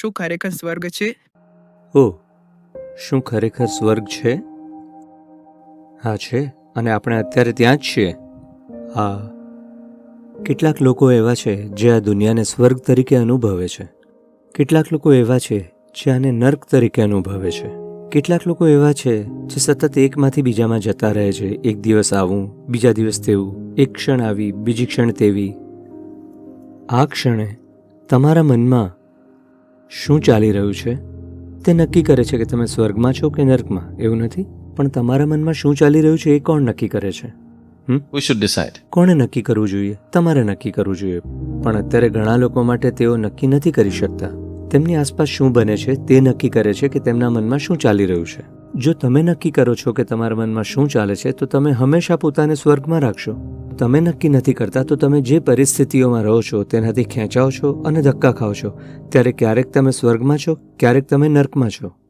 શું ખરેખર સ્વર્ગ છે? ઓ, શું ખરેખર સ્વર્ગ છે? હા છે, અને આપણે અત્યારે ત્યાં જ છીએ. હા કેટલાક લોકો એવા છે જે આ દુનિયાને સ્વર્ગ તરીકે અનુભવે છે. કેટલાક લોકો એવા છે જે આને નર્ક તરીકે અનુભવે છે. કેટલાક લોકો એવા છે જે સતત એકમાંથી બીજામાં જતા રહે છે. એક દિવસ આવું, બીજા દિવસ તેવું, એક ક્ષણ આવી, બીજી ક્ષણ તેવી. આ ક્ષણે તમારા મનમાં શું ચાલી રહ્યું છે? તે નક્કી કરે છે કે તમે સ્વર્ગમાં છો કે નર્કમાં? એવું નથી. પણ તમારા મનમાં શું ચાલી રહ્યું છે એ કોણ નક્કી કરે છે? વી should ડિસાઇડ કોણે નક્કી કરવું જોઈએ? તમારે નક્કી કરવું જોઈએ. પણ અત્યારે ઘણા લોકો માટે તેઓ નક્કી નથી કરી શકતા. તેમની આસપાસ શું બને છે તે નક્કી કરે છે કે તેમના મનમાં શું ચાલી રહ્યું છે. જો તમે નક્કી કરો છો કે તમારા મનમાં શું ચાલે છે તો તમે હંમેશા પોતાને સ્વર્ગમાં રાખશો. તમે નક્કી નથી કરતા, તો તમે જે પરિસ્થિતિઓમાં રહો છો તેનાથી ખેંચાઓ છો અને ધક્કા ખાઓ છો. ત્યારે ક્યારેક તમે સ્વર્ગમાં છો, ક્યારેક તમે નર્કમાં છો.